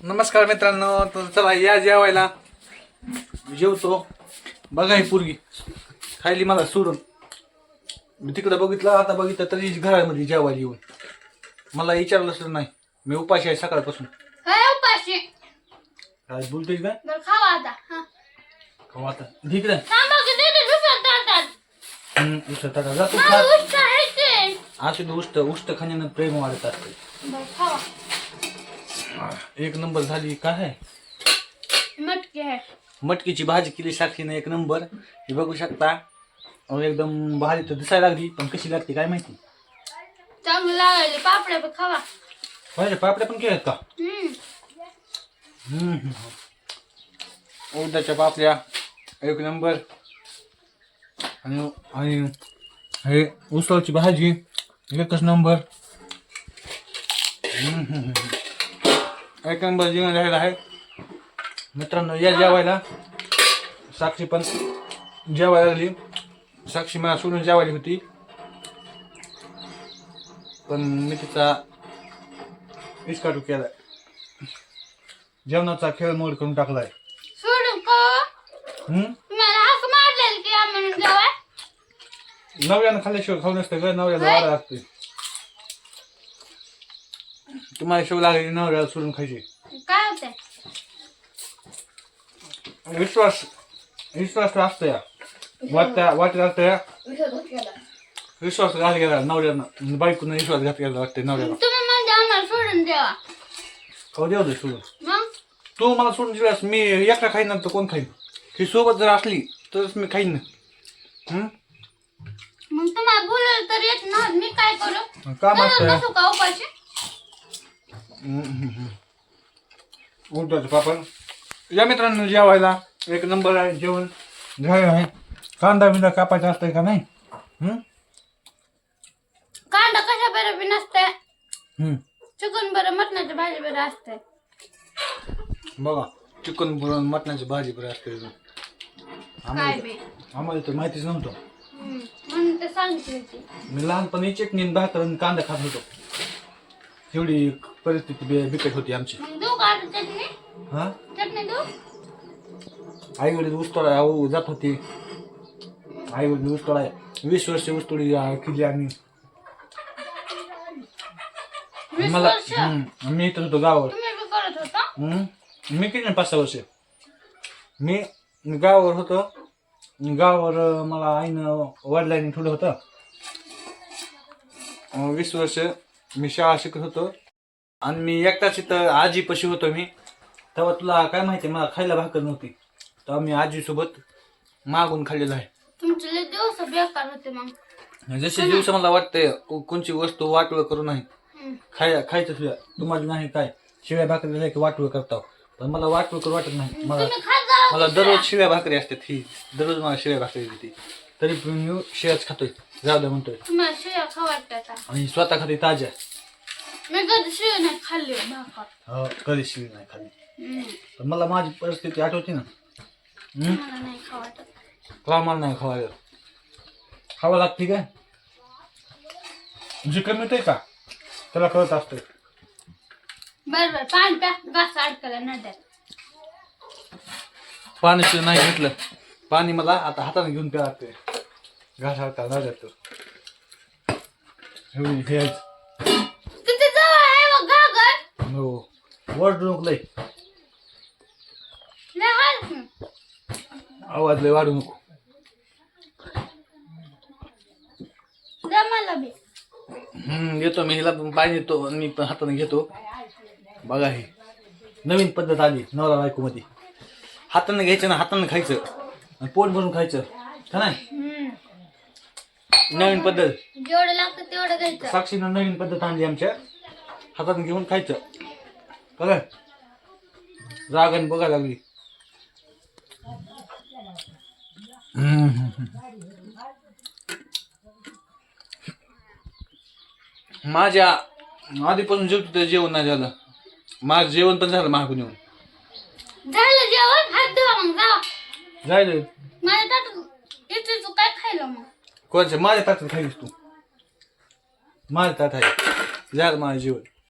नमस्कार मित्रांनो तर चला या जेवायला. जेवतो. बघा ही पोरगी. खायली मला सोडून. मी तिकडं बघितलं आता बघितलं तरी घरामध्ये जेवायला येऊन. मला विचारलं सुद्धा नाही. मी उपाशी आहे सकाळपासून. काय उपाशी. काय बोलतोय काय बरं खावा आता. हा. खाऊ आता. तिकडे थांबा की देते दुसरं ताटात उष्ट टाका जातो मला खा. उष्ट आहे ते. असू दे उष्ट उष्ट खाण्यानं प्रेम वाढत असते. बरं खावा. एक नंबर झाली काय आहे मटकी आहे मटकीची भाजी केली साक्षीने एक नंबर। हे बघू शकता अहो, एकदम भारी तर दिसायला लागली पण कशी लागते काय माहिती? चांगलं लागायले पापड्या पण खावा. पाहिजे पापड्या पण केल्यात का? हम्म. हम्म. उडदाच्या पापड्या एक नंबर. आणि आणि हे उसळची भाजी एकच नंबर. हम्म, हम्म, हम्म. एक नंबर जेवण झालेलं आहे. मित्रांनो या जेवायला साक्षी पण जेवायला लागली साक्षी मला सोडून जेवायली होती. पण मी तिचा इस्काटू केलाय. जेवणाचा खेळ मोड करून टाकलाय. हम्म? जेवाय. नवऱ्यानं खाल्ल्याशिवाय खाऊ नसतं ग नवऱ्याला? वारा लागते तुम्हाला शिव लागली नवऱ्याला सोडून खायची. काय होतंय? विश्वास विश्वास असतो या. वाटत्या वाटत असतं या. विश्वास घात गेला नवऱ्यानं बायकोनं विश्वास घात गेला वाटते नवऱ्याला. तुम्ही म्हणजे आम्हाला सोडून जेवा खाऊ देऊ दे सोडून. मग? तू मला सोडून दिलास मी एकटा खाईन ना तर कोण खाईन? ही सोबत जर असली तरच मी खाईन. ना? मग तुम्हाला बोलवलं तर येत ना मी काय करू? काम असतं बसू का उपाशी? उडदाचं पापड. या मित्रांनो जेवायला एक नंबर आहे जेवण. झालं आहे. कांदा बिंदा कापायचा असतंय का नाही? हम्म? कांदा कशा बरं बी नसते हम्म. चिकन बरं मटणाची भाजी बरं असते बघा चिकन बुरण मटणाची भाजी बरं असते काय आम्हाला बी? आम्हाला तर माहितीच नव्हतं. हम्म. म्हणून ते सांगितले की मी लहानपणी चटणी आणि भाकर आणि कांदा खात होतो. एवढी परिस्थिती बे- बिकट होती आमची. मग देऊ का आता चटणी? हा? चटणी देऊ? आई वडील ऊसतोडा जात होती. आई वडील ऊसतोडा वीस वर्ष ऊसतोडी अं, केली आम्ही. वीस मला वर्ष? हम्म, मी इथं होतो गावावर. तुम्ही बी करत होता? हम्म, मी ना पाच सहा वर्ष. मी गावावर होतो. गावावर अं, मला आईनं वडिलांनी ठेवलं होतं. अं, वीस वर्ष मी शाळा शिकत होतो. आणि मी एकटाच इथं आजीपाशी होतो मी. तेव्हा तुला काय माहिती मला खायला भाकर नव्हती. तेव्हा मी आजीसोबत मागून खाल्लेलं आहे. तुमचे लय दिवस बेकार होते मग. जसे दिवस मला वाटते कोणची वस्तू वाटवं करू नाही हम्म. खाय खायचं तुझ्या तुम्हाला नाही काय शिव्या भाकरी झाल्या की वाटवं करता पण मला वाटवं करू वाटत नाही. मला तुम्ही खात जा. मला दररोज शिव्या भाकरी असतात ही. दररोज मला शिव्या भाकरी देते. तरी पण मी शिव्याच खातोय. जाऊ द्या म्हणतोय. तुम्हाला शिया खा वाटतात आणि स्वतः खाते ताज्या. मी कधी शिव नाही खाल्ली भाकर. हो कधी शिवी नाही खाली हम्म. पण मला माझी परिस्थिती आठवते ना. हम्म? मला नाही खा वाटत. का मला नाही खावायला खावं लागते काय? जे कमी होते का? त्याला कळत असतंय बर बर पाणी प्या घास अडकला नद्यात. पाणी नाही घेतलं पाणी मला आता हाताने घेऊन प्या लागते घास हाता नाही जातो हे. वर लय. आवाज लय वाढू नको. येतो मी हिला पण पाणी देतो मी पण हाताने घेतो. बघा हे. नवीन पद्धत आली नवरा बायको मध्ये हाताने घ्यायचं ना हाताने खायचं. पोट भरून खायचं. का नाही. नवीन पद्धत. जेवढं लागतं तेवढं घ्यायचं. साक्षीनं नवीन पद्धत आणली आमच्या हाताने घेऊन खायचं. बघा. रागाने बघा लागली. माझ्या आधीपासून जेवतो ते जेवण नाही झालं. माझं जेवण पण झालं मागून येऊन. झालं जेवण? हात धुवा मग जा. जायला. माझ्या ताट इथे तू काय खायला मग? कोणाच्या माझ्या ताटात खाईस तू माझ्या ताट आहे झालं माझं जेवण